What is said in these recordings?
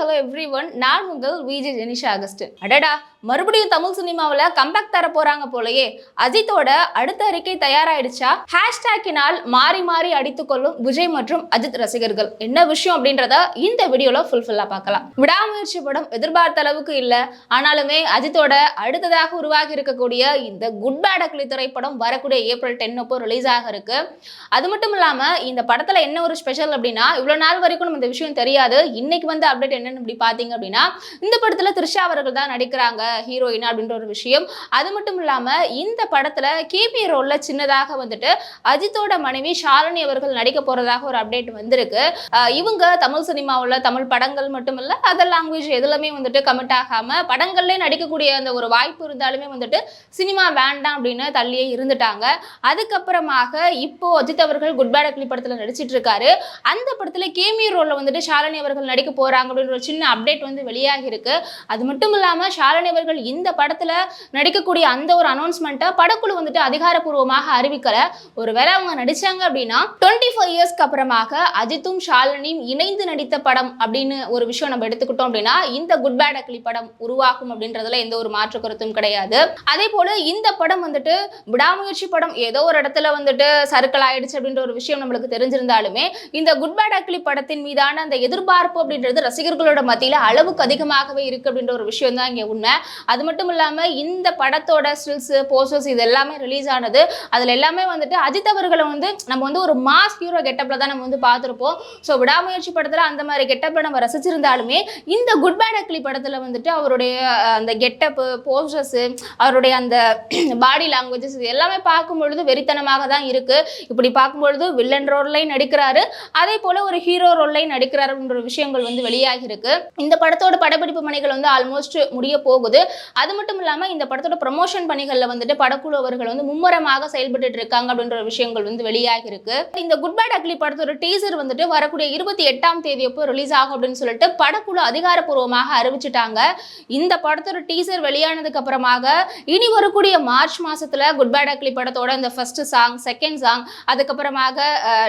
Hello every one நான் உங்கள் Vijay Jenisha Augustine அடடா மறுபடியும் தமிழ் சினிமாவில் கம்பேக் தர போறாங்க போலயே. அஜித்தோட அடுத்த அறிக்கை தயாராயிடுச்சா? ஹேஷ்டேக்கினால் மாறி மாறி அடித்துக்கொள்ளும் விஜய் மற்றும் அஜித் ரசிகர்கள். என்ன விஷயம் அப்படின்றத இந்த வீடியோல ஃபுல்ஃபில்லா பார்க்கலாம். விடாமுயற்சி படம் எதிர்பார்த்த அளவுக்கு இல்ல. ஆனாலுமே அஜித்தோட அடுத்ததாக உருவாகி இருக்கக்கூடிய இந்த குட் பேட் அக்லி திரைப்படம் வரக்கூடிய ஏப்ரல் டென் அப்போ ரிலீஸ் ஆக இருக்கு. அது மட்டும் இல்லாம இந்த படத்துல என்ன ஒரு ஸ்பெஷல் அப்படின்னா இவ்வளவு நாள் வரைக்கும் நம்ம இந்த விஷயம் தெரியாது. இன்னைக்கு வந்து அப்டேட் என்னன்னு இப்படி பாத்தீங்க அப்படின்னா இந்த படத்துல த்ரிஷா அவர்கள் தான் நடிக்கிறாங்க. ஹீரோயின் அப்படின்ற ஒரு விஷயம். அது மட்டும் இல்லாமல் இந்த படத்தில் கேபி ரோலில் சின்னதாக வந்துட்டு அஜித்தோட மனைவி ஷாலினி அவர்கள் நடிக்க போகிறதாக ஒரு அப்டேட் வந்திருக்கு. இவங்க தமிழ் சினிமாவில் தமிழ் படங்கள் மட்டும் இல்லை அதர் லாங்குவேஜ் எதுலையுமே வந்துட்டு கமிட் ஆகாமல் படங்கள்லேயே நடிக்கக்கூடிய அந்த ஒரு வாய்ப்பு இருந்தாலுமே வந்துட்டு சினிமா வேண்டாம் அப்படின்னு தள்ளியே இருந்துட்டாங்க. அதுக்கப்புறமாக இப்போ அஜித் அவர்கள் குட் பேட் அக்லி படத்தில் நடிச்சிட்டு இருக்காரு. அந்த படத்தில் கேமி ரோலில் வந்துட்டு ஷாலினி அவர்கள் நடிக்க போகிறாங்க அப்படின்ற ஒரு சின்ன அப்டேட் வந்து வெளியாகி இருக்கு அது மட்டும் இல்லாமல் ஷாலினி அவர்கள் இந்த படத்துல நடிக்கக்கூடிய அந்த ஒரு அனௌன்ஸ்மெண்ட்டை படக்குழு வந்துட்டு அதிகாரப்பூர்வமாக அறிவிக்கல. ஒருவேளை அவங்க நடிச்சாங்க அப்படின்னா டுவெண்ட்டி ஃபைவ் இயர்ஸ்க்கு அப்புறமாக அஜித்தும் ஷாலினியும் இணைந்து நடித்த படம் அப்படின்னு ஒரு விஷயம் நம்ம எடுத்துக்கிட்டோம் அப்படின்னா இந்த குட் பேட் அக்லி படம் உருவாகும் அப்படின்றதுல எந்த ஒரு மாற்று கருத்தும் கிடையாது. அதே போல இந்த படம் வந்துட்டு விடாமுயற்சி படம் ஏதோ ஒரு இடத்துல வந்துட்டு சர்க்கிள் ஆயிடுச்சு அப்படின்ற ஒரு விஷயம் நம்மளுக்கு தெரிஞ்சிருந்தாலுமே இந்த குட் பேட் அக்லி படத்தின் மீதான அந்த எதிர்பார்ப்பு அப்படின்றது ரசிகர்களோட மத்தியில் அளவுக்கு அதிகமாகவே இருக்கு அப்படின்ற ஒரு விஷயம் தான் இங்கே உண்மை. அது மட்டும் இல்லாமல் இந்த படத்தோட ஸ்டில்ஸ் போஸ்டர்ஸ் இது எல்லாமே ரிலீஸ் ஆனது. அதில் எல்லாமே வந்துட்டு அஜித் அவர்களை வந்து நம்ம வந்து ஒரு மாஸ் ஹீரோ கெட்டப்பில் தான் நம்ம வந்து பார்த்துருப்போம். ஸோ விடாமுயற்சி படத்தில் அந்த மாதிரி கெட்டப்பை நம்ம ரசிச்சிருந்தாலுமே இந்த குட் பேட் அக்லி படத்தில் வந்துட்டு அவருடைய அந்த கெட்டப்பு போஸ்டர்ஸு அவருடைய அந்த பாடி லாங்குவேஜஸ் இது எல்லாமே பார்க்கும் பொழுது வெறித்தனமாக தான் இருக்குது இப்படி பார்க்கும்பொழுது வில்லன் ரோல்லையும் நடிக்கிறாரு. அதே போல் ஒரு ஹீரோ ரோல்லையும் நடிக்கிறாருன்ற விஷயங்கள் வந்து வெளியாகிருக்கு இந்த படத்தோட படப்பிடிப்பு பணிகள் வந்து ஆல்மோஸ்ட் முடிய போகுது. அது மட்டும் இல்லாமல் இந்த படத்தோட ப்ரமோஷன் பணிகளில் வந்துட்டு படக்குழு அவர்கள் வந்து மும்முரமாக செயல்பட்டு இருக்காங்க அப்படின்ற ஒரு விஷயங்கள் வந்து வெளியாகி இருக்கு இந்த குட் பேட் அக்லி படத்தோட டீசர் வந்துட்டு வரக்கூடிய இருபத்தி எட்டாம் தேதி அப்போ ரிலீஸ் ஆகும் அப்படின்னு சொல்லிட்டு படக்குழு அதிகாரப்பூர்வமாக அறிவிச்சிட்டாங்க. இந்த படத்தோட டீசர் வெளியானதுக்கு அப்புறமாக இனி வரக்கூடிய மார்ச் மாசத்துல குட் பேட் அக்லி படத்தோட இந்த ஃபர்ஸ்ட் சாங் செகண்ட் சாங் அதுக்கப்புறமாக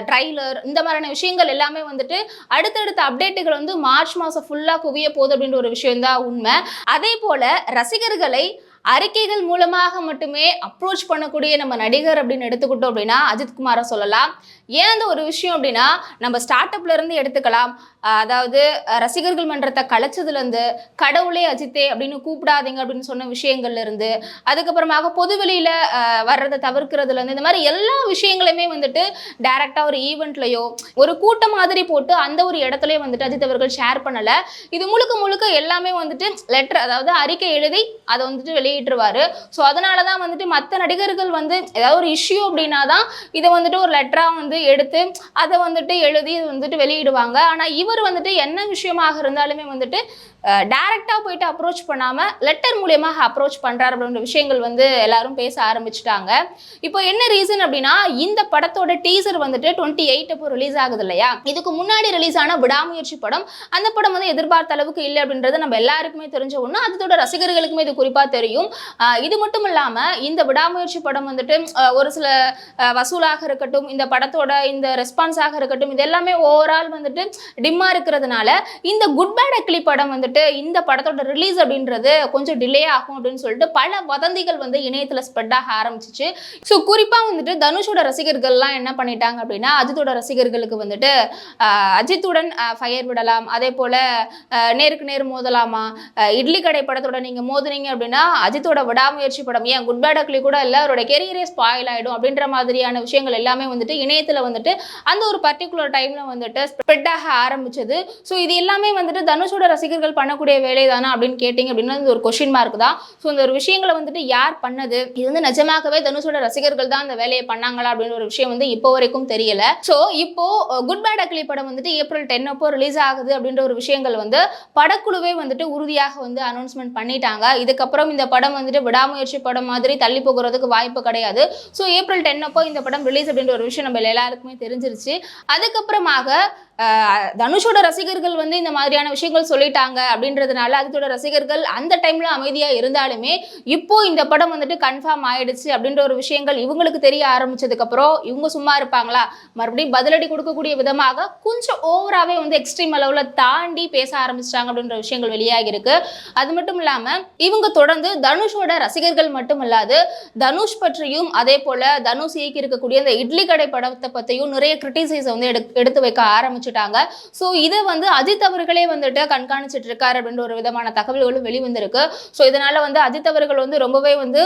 ட்ரைலர் இந்த மாதிரியான விஷயங்கள் எல்லாமே வந்துட்டு அடுத்தடுத்த அப்டேட்டுகள் வந்து மார்ச் மாசம் ஃபுல்லா குவிய போகுது அப்படின்ற ஒரு விஷயம் தான் உண்மை. அதே போல ரசிகர்களை அறிக்கைகள் மூலமாக மட்டுமே அப்ரோச் பண்ணக்கூடிய நம்ம நடிகர் அப்படின்னு எடுத்துக்கிட்டோம் அப்படின்னா அஜித்குமாரை சொல்லலாம். ஏன் அந்த ஒரு விஷயம் அப்படின்னா நம்ம ஸ்டார்ட் அப்லேருந்து எடுத்துக்கலாம். அதாவது ரசிகர்கள் மன்றத்தை கலைச்சதுலேருந்து கடவுளே அஜித்தே அப்படின்னு கூப்பிடாதீங்க அப்படின்னு சொன்ன விஷயங்கள்லேருந்து அதுக்கப்புறமாக பொதுவெளியில் அஹ் வர்றதை தவிர்க்கிறதுலேருந்து இந்த மாதிரி எல்லா விஷயங்களையுமே வந்துட்டு டைரெக்டாக ஒரு ஈவெண்ட்லையோ ஒரு கூட்டம் மாதிரி போட்டு அந்த ஒரு இடத்துலையும் வந்துட்டு அஜித் அவர்கள் ஷேர் பண்ணலை. இது முழுக்க முழுக்க எல்லாமே வந்துட்டு லெட்டர் அதாவது அறிக்கை எழுதி அதை வந்துட்டு வெளியிட்டுருவாரு. ஸோ அதனால தான் வந்துட்டு மற்ற நடிகர்கள் வந்து ஏதாவது ஒரு இஷ்யூ அப்படின்னா தான் இதை வந்துட்டு ஒரு லெட்டராக வந்து எடுத்து அதை வந்துட்டு எழுதி வந்துட்டு வெளியிடுவாங்க. ஆனால் இவர் வந்துட்டு என்ன விஷயமாக இருந்தாலுமே வந்துட்டு டைரெக்டாக போயிட்டு அப்ரோச் பண்ணாமல் லெட்டர் மூலியமாக அப்ரோச் பண்ணுறாரு அப்படின்ற விஷயங்கள் வந்து எல்லாரும் பேச ஆரம்பிச்சிட்டாங்க. இப்போ என்ன ரீசன் அப்படின்னா இந்த படத்தோட டீசர் வந்துட்டு டுவெண்ட்டி எயிட் அப்போ ரிலீஸ் ஆகுது இல்லையா? இதுக்கு முன்னாடி ரிலீஸ் ஆன விடாமுயற்சி படம் அந்த படம் வந்து எதிர்பார்த்த அளவுக்கு இல்லை அப்படின்றது நம்ம எல்லாருக்குமே தெரிஞ்ச ஒன்று அதோட ரசிகர்களுக்குமே இது குறிப்பாக தெரியும். ஆஹ் இது மட்டும் இல்லாமல் இந்த விடாமுயற்சி படம் வந்துட்டு ஒரு சில வசூலாக இருக்கட்டும் இந்த படத்தோட இந்த ரெஸ்பான்ஸாக இருக்கட்டும் இது எல்லாமே ஓவரால் வந்துட்டு டிம்மாக இருக்கிறதுனால இந்த குட் பேட் அக்லி படம் வந்துட்டு இந்த படத்தோட ரிலீஸ் அப்படின்றது கொஞ்சம் டிலே ஆகும் அப்படின்னு சொல்லிட்டு பல வதந்திகள் வந்து இணையத்தில் ஸ்ப்ரெட் ஆக ஆரம்பிச்சிச்சு. ஸோ குறிப்பாக வந்துட்டு தனுஷோட ரசிகர்கள்லாம் என்ன பண்ணிட்டாங்க அப்படின்னா அஜித்தோட ரசிகர்களுக்கு வந்துட்டு அஜித்துடன் ஃபயர் விடலாம். அதே போல் நேருக்கு நேர் மோதலாமா? இட்லி கடை படத்தோட நீங்கள் மோதுனீங்க அப்படின்னா அஜித்தோட விடாமுயற்சி படம். ஏன் குட் பேட் அக்லி கூட இல்லை அவரோட கெரியரே ஸ்பாயில் ஆகிடும் அப்படின்ற மாதிரியான விஷயங்கள் எல்லாமே வந்துட்டு இணையத்தில் வந்துட்டு அந்த ஒரு பர்டிகுலர் டைமில் வந்துட்டு ஸ்ப்ரெட் ஆக ஆரம்பிச்சது. ஸோ இது எல்லாமே வந்துட்டு தனுஷோட ரசிகர்கள் பண்ணக்கூடிய வேலை தானே அப்படின்னு கேட்டிங்க அப்படின்னா இது ஒரு கொஷின் மார்க் தான். ஸோ இந்த ஒரு விஷயங்களை வந்துட்டு யார் பண்ணது? இது வந்து நிஜமாகவே தனுஷோட ரசிகர்கள் தான் அந்த வேலையை பண்ணாங்களா அப்படின்ற ஒரு விஷயம் வந்து இப்போ வரைக்கும் தெரியல. ஸோ இப்போ குட் பேட் அக்லி படம் வந்துட்டு ஏப்ரல் டென் அப்போ ரிலீஸ் ஆகுது அப்படின்ற ஒரு விஷயங்கள் வந்து படக்குழுவே வந்துட்டு உறுதியாக வந்து அனௌன்ஸ்மெண்ட் பண்ணிட்டாங்க. இதுக்கப்புறம் இந்த படம் படம் வந்துட்டு விடாமுயற்சி படம் மாதிரி தள்ளி போகிறதுக்கு வாய்ப்பு கிடையாது. ஸோ ஏப்ரல் டென் அப்போ இந்த படம் ரிலீஸ் அப்படின்ற ஒரு விஷயம் நம்ம எல்லாருக்குமே தெரிஞ்சிருச்சு. அதுக்கப்புறமாக தனுஷோட ரசிகர்கள் வந்து இந்த மாதிரியான விஷயங்கள் சொல்லிட்டாங்க அப்படின்றதுனால அதுக்கோட ரசிகர்கள் அந்த டைம்ல அமைதியா இருந்தாலுமே இப்போ இந்த படம் வந்துட்டு கன்ஃபார்ம் ஆயிடுச்சு அப்படின்ற ஒரு விஷயங்கள் இவங்களுக்கு தெரிய ஆரம்பிச்சதுக்கு அப்புறம் இவங்க சும்மா இருப்பாங்களா? மறுபடியும் பதிலடி கொடுக்கக்கூடிய விதமாக கொஞ்சம் ஓவராகவே வந்து எக்ஸ்ட்ரீம் அளவில் தாண்டி பேச ஆரம்பிச்சிட்டாங்க அப்படின்ற விஷயங்கள் வெளியாகி இருக்கு அது மட்டும் இல்லாம இவங்க தொடர்ந்து தனுஷோட ரசிகர்கள் மட்டும் இல்லாது தனுஷ் பற்றியும் அதே போல தனுஷ் இயக்கி இருக்கக்கூடிய இந்த இட்லி கடை படத்தை பற்றியும் நிறைய கிரிட்டிசைஸ் வந்து எடு- எடுத்து வைக்க ஆரம்பிச்சுட்டாங்க. ஸோ இதை வந்து அஜித் அவர்களே வந்துட்டு கண்காணிச்சிட்டு இருக்காரு அப்படின்ற ஒரு விதமான தகவல்களும் வெளிவந்திருக்கு. ஸோ இதனால வந்து அஜித் அவர்கள் வந்து ரொம்பவே வந்து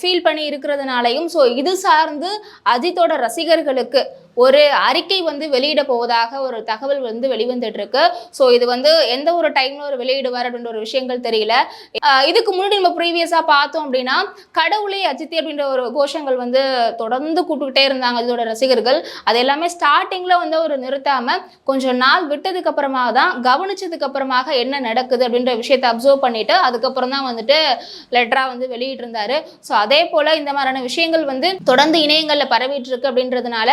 ஃபீல் பண்ணி இருக்கிறதுனாலையும் ஸோ இது சார்ந்து அஜித்தோட ரசிகர்களுக்கு ஒரு அறிக்கை வந்து வெளியிட போவதாக ஒரு தகவல் வந்து வெளிவந்துட்டு இருக்கு ஸோ இது வந்து எந்த ஒரு டைம்ல ஒரு வெளியிடுவார் அப்படின்ற ஒரு விஷயங்கள் தெரியல. இதுக்கு முன்னாடி நம்ம ப்ரீவியஸாக பார்த்தோம் அப்படின்னா கடவுளே அஜித்தி அப்படின்ற ஒரு கோஷங்கள் வந்து தொடர்ந்து கூப்பிட்டுக்கிட்டே இருந்தாங்க இதோட ரசிகர்கள். அது எல்லாமே ஸ்டார்டிங்ல வந்து ஒரு நிறுத்தாம கொஞ்சம் நாள் விட்டதுக்கு அப்புறமா தான் கவனிச்சதுக்கு அப்புறமாக என்ன நடக்குது அப்படின்ற விஷயத்தை அப்சர்வ் பண்ணிட்டு அதுக்கப்புறம் தான் வந்துட்டு லெட்டரா வந்து வெளியிட்டிருந்தாரு. ஸோ அதே போல இந்த மாதிரியான விஷயங்கள் வந்து தொடர்ந்து இணையங்களில் பரவிட்டு இருக்கு அப்படின்றதுனால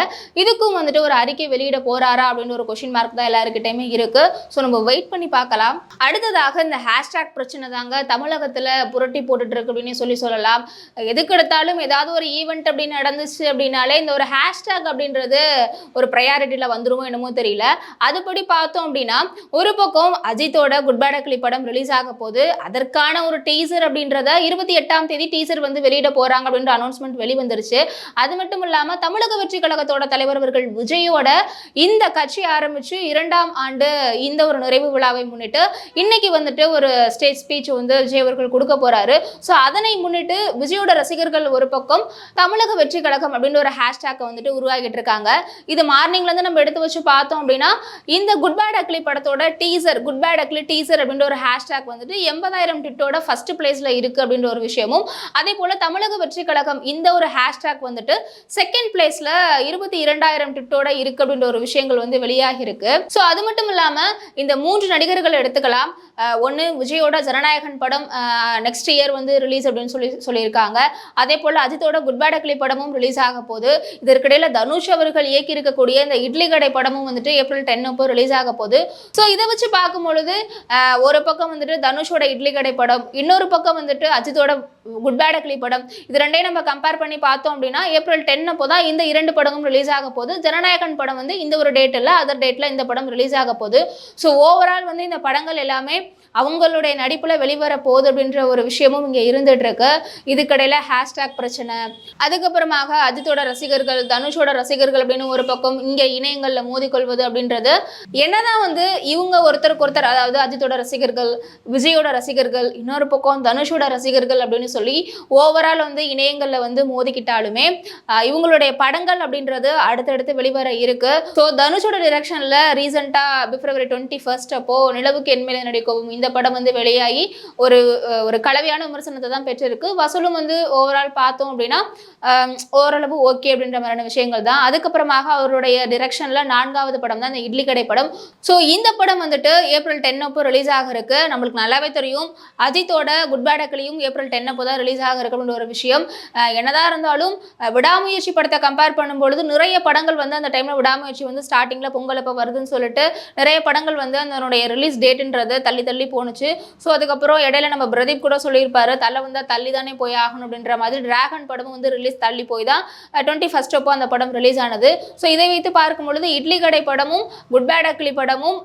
இதுக்கும் வந்துட்டு ஒரு அறிக்கை வெளியிட போறாரா அப்படின்னு ஒரு கொஷின் மார்க் தான் எல்லாருக்கிட்டையுமே இருக்கு. ஸோ நம்ம வெயிட் பண்ணி பார்க்கலாம். அடுத்ததாக இந்த ஹேஷ்டேக் பிரச்சனை தாங்க தமிழகத்தில் புரட்டி போட்டுட்டு இருக்கு அப்படின்னு சொல்லி சொல்லலாம். எதுக்கு எடுத்தாலும் ஏதாவது ஒரு ஈவெண்ட் அப்படின்னு நடந்துச்சு அப்படின்னாலே இந்த ஒரு ஹேஷ்டேக் அப்படின்றது ஒரு ப்ரையாரிட்டியில் வந்துருமோ என்னமோ தெரியல. அதுபடி பார்த்தோம் அப்படின்னா ஒரு பக்கம் அஜித்தோட குட் பேட் அக்லி படம் ரிலீஸ் ஆக போது அதற்கான ஒரு டீசர் அப்படின்றத இருபத்தி எட்டாம் தேதி டீசர் வந்து வெளியிட போறாங்க அப்படின்ற அனௌன்ஸ்மெண்ட் வெளிவந்துருச்சு. அது மட்டும் இல்லாம தமிழக வெற்றி கழகத்தோட தலைவர் அவர்கள் விஜயோட இந்த கட்சி ஆரம்பிச்சு இரண்டாம் ஆண்டு இந்த ஒரு நிறைவு விழாவை முன்னிட்டு இன்னைக்கு வந்துட்டு ஒரு ஸ்டேஜ் ஸ்பீச் வந்து விஜய் அவர்கள் கொடுக்க போறாரு. ஸோ அதனை முன்னிட்டு விஜயோட ரசிகர்கள் ஒரு பக்கம் தமிழக வெற்றி கழகம் அப்படின்னு ஒரு ஹேஷ்டேக்கை வந்துட்டு உருவாகிட்டு இருக்காங்க. இது மார்னிங்ல இருந்து நம்ம எடுத்து வச்சு பார்த்தோம் அப்படின்னா இந்த குட் பேட் அக்லி படத்தோட teaser good bad ugly teaser அப்படின்ற ஒரு ஹேஷ்டேக் வந்துட்டு எண்பதாயிரம் ட்விட்டோட ஃபர்ஸ்ட் பிளேஸ்ல இருக்கு அப்படின்ற ஒரு விஷயமும் அதே போல தமிழக வெற்றி கழகம் இந்த ஒரு ஹேஷ்டேக் வந்துட்டு செகண்ட் பிளேஸ்ல இருபத்தி இரண்டாயிரம் ட்விட்டோட இருக்கு அப்படின்ற ஒரு விஷயங்கள் வந்து வெளியாகி இருக்கு. ஸோ அது மட்டும் இல்லாம இந்த மூன்று நடிகர்கள் எடுத்துக்கலாம். ஒன்று விஜயோட ஜனநாயகன் படம் நெக்ஸ்ட் இயர் வந்து ரிலீஸ் அப்படின்னு சொல்லி சொல்லியிருக்காங்க. அதே போல் அஜித்தோட குட் பேட் அக்லி படமும் ரிலீஸ் ஆக போகுது. இதற்கிடையில் தனுஷ் அவர்கள் இயக்கி இருக்கக்கூடிய இந்த இட்லி கடை படமும் வந்துட்டு ஏப்ரல் டென் அப்போ ரிலீஸ் ஆக போகுது. ஸோ இதை வச்சு பார்க்கும்பொழுது ஒரு பக்கம் வந்துட்டு தனுஷோட இட்லி கடை படம் இன்னொரு பக்கம் வந்துட்டு அஜித்தோட குட் பேட் அக்லி படம். இது ரெண்டையும் நம்ம கம்பேர் பண்ணி பார்த்தோம் அப்படின்னா ஏப்ரல் டென் அப்போ தான் இந்த இரண்டு படமும் ரிலீஸ் ஆக போகுது ஜனநாயகன் படம் வந்து இந்த ஒரு டேட் அதர் டேட்டில் இந்த படம் ரிலீஸ் ஆக போகுது. ஸோ ஓவரால் வந்து இந்த படங்கள் எல்லாமே அவங்களுடைய நடிப்பில் வெளிவர போகுது அப்படின்ற ஒரு விஷயமும் இங்கே இருந்துட்டு இருக்கு இதுக்கடையில் ஹேஷ்டேக் பிரச்சனை. அதுக்கப்புறமாக அஜித்தோட ரசிகர்கள் தனுஷோட ரசிகர்கள் அப்படின்னு ஒரு பக்கம் இங்கே இணையங்களில் மோதிக்கொள்வது அப்படின்றது. என்னதான் வந்து இவங்க ஒருத்தருக்கு ஒருத்தர் அதாவது அஜித்தோட ரசிகர்கள் விஜயோட ரசிகர்கள் இன்னொரு பக்கம் தனுஷோட ரசிகர்கள் அப்படின்னு சொல்லி ஓவரால் வந்து இணையங்களில் வந்து மோதிக்கிட்டாலுமே இவங்களுடைய படங்கள் அப்படின்றது அடுத்தடுத்து வெளிவர இருக்கு. ஸோ தனுஷோட டிரெக்ஷனில் ரீசெண்டாக பிப்ரவரி டுவெண்ட்டி ஃபர்ஸ்ட் அப்போ நிலவுக்கு என்மேலே நடிக்கவும் இந்த இந்த படம் வந்து வெளியாகி ஒரு ஒரு கலவையான விமர்சனத்தை தான் பெற்றிருக்கு. வசூலும் வந்து ஓவரால் பார்த்தோம் அப்படின்னா ஓரளவு ஓகே அப்படின்ற மாதிரியான விஷயங்கள் தான். அதுக்கப்புறமாக அவருடைய டிரெக்ஷனில் நான்காவது படம் தான் இந்த இட்லி கடை படம். ஸோ இந்த படம் வந்துட்டு ஏப்ரல் டென் அப்போ ரிலீஸ் ஆக இருக்கு நம்மளுக்கு நல்லாவே தெரியும். அஜித்தோட குட் பேட் அக்லியும் ஏப்ரல் டென் அப்போ தான் ரிலீஸ் ஆக இருக்கு அப்படின்ற ஒரு விஷயம். என்னதான் இருந்தாலும் விடாமுயற்சி படத்தை கம்பேர் பண்ணும்பொழுது நிறைய படங்கள் வந்து அந்த டைமில் விடாமுயற்சி வந்து ஸ்டார்டிங்கில் பொங்கல் அப்போ வருதுன்னு சொல்லிட்டு நிறைய படங்கள் வந்து அதனுடைய ரிலீஸ் டேட்டுன்றது தள்ளி தள்ளி போணுச்சு. ஸோ அதுக்கப்புறம் இடையில நம்ம பிரதீப் கூட சொல்லியிருப்பாரு தலை வந்தால் தள்ளி தானே போய் ஆகணும் அப்படின்ற மாதிரி டிராகன் படமும் வந்து ரிலீஸ் தள்ளி போய் தான் டுவெண்ட்டி ஃபர்ஸ்ட் அப்போ அந்த படம் ரிலீஸ் ஆனது. ஸோ இதை வைத்து பார்க்கும் பொழுது இட்லி கடை படமும் குட் பேட் அக்லி படமும்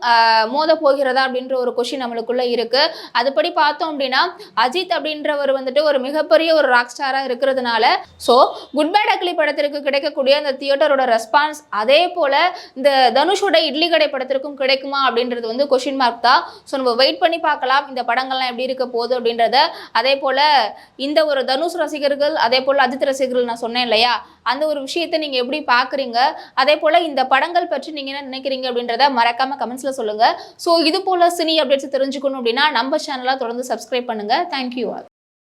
மோத போகிறதா அப்படின்ற ஒரு கொஷின் நம்மளுக்குள்ள இருக்கு. அதுபடி பார்த்தோம் அப்படின்னா அஜித் அப்படின்றவர் வந்துட்டு ஒரு மிகப்பெரிய ஒரு ராக் ஸ்டாராக இருக்கிறதுனால ஸோ குட் பேட் அக்லி படத்திற்கு கிடைக்கக்கூடிய அந்த தியேட்டரோட ரெஸ்பான்ஸ் அதே போல் இந்த தனுஷோட இட்லி கடை படத்திற்கும் கிடைக்குமா அப்படின்றது வந்து கொஷின் மார்க் தான். ஸோ நம்ம வெயிட் பண்ணி பார்க்கலாம். இந்த படங்கள்லாம் எப்படி இருக்க போகுது அப்படின்றத. அதே போல இந்த ஒரு தனுஷ் ரசிகர்கள் அதே போல அஜித் ரசிகர்கள் நான் சொன்னேன் இல்லையா? அந்த ஒரு விஷயத்தை நீங்க எப்படி பார்க்குறீங்க? அதே போல இந்த படங்கள் பற்றி நீங்க என்ன நினைக்கிறீங்க அப்படின்றத மறக்காம கமெண்ட்ஸில் சொல்லுங்க. ஸோ இது போல சினி அப்டேட்ஸ் தெரிஞ்சுக்கணும் அப்படின்னா நம்ம சேனலாக தொடர்ந்து சப்ஸ்கிரைப் பண்ணுங்க. Thank you all